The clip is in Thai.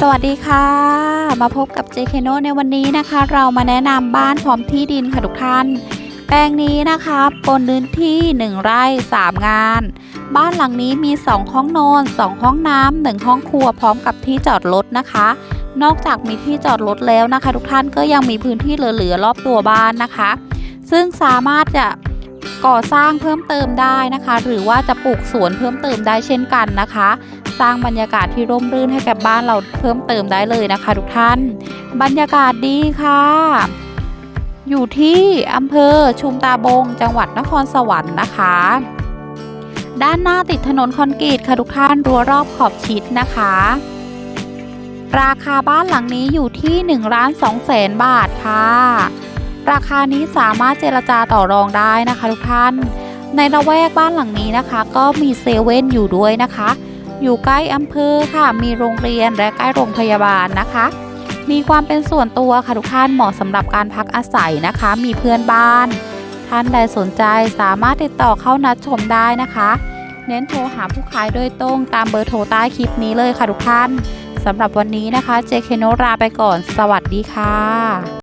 สวัสดีค่ะ มาพบกับ JK n o ในวันนี้นะคะ เรามาแนะนำบ้านพร้อมที่ดินค่ะทุกท่าน แปลงนี้นะคะบนพื้นที่ 1 ไร่ 3 งาน บ้านหลังนี้มี 2 ห้องนอน 2 ห้องน้ำ1ห้องครัวพร้อมกับที่จอดรถนะคะ นอกจากมีที่จอดรถแล้วนะคะ ทุกท่านก็ยังมีพื้นที่เหลือๆรอบตัวบ้านนะคะ ซึ่งสามารถจะก่อสร้างเพิ่มเติมได้นะคะ หรือว่าจะปลูกสวนเพิ่มเติมได้เช่นกันนะคะ สร้างบรรยากาศที่ร่มรื่นให้กับบ้านเราเพิ่มเติมได้เลยนะคะทุกท่าน บรรยากาศดีค่ะ อยู่ที่อำเภอชุมตาบง จังหวัดนครสวรรค์นะคะ ด้านหน้าติดถนนคอนกรีตค่ะทุกท่านรั้วรอบขอบชิดนะคะ ราคาบ้านหลังนี้อยู่ที่1ล้าน2แสนบาทค่ะ ราคานี้สามารถเจรจาต่อรองได้นะคะทุกท่านในละแวกบ้านหลังนี้นะคะ ก็มีเซเว่นอยู่ด้วยนะคะ อยู่ใกล้อำเภอค่ะ มีโรงเรียนและใกล้โรงพยาบาลนะคะ มีความเป็นส่วนตัวค่ะทุกท่านเหมาะสำหรับการพักอาศัยนะคะ มีเพื่อนบ้าน ท่านใดสนใจสามารถติดต่อเข้านัดชมได้นะคะ เน้นโทรหาผู้ขายโดยตรงตามเบอร์โทรใต้คลิปนี้เลยค่ะทุกท่านสำหรับวันนี้นะคะเจเคโนราไปก่อน สวัสดีค่ะ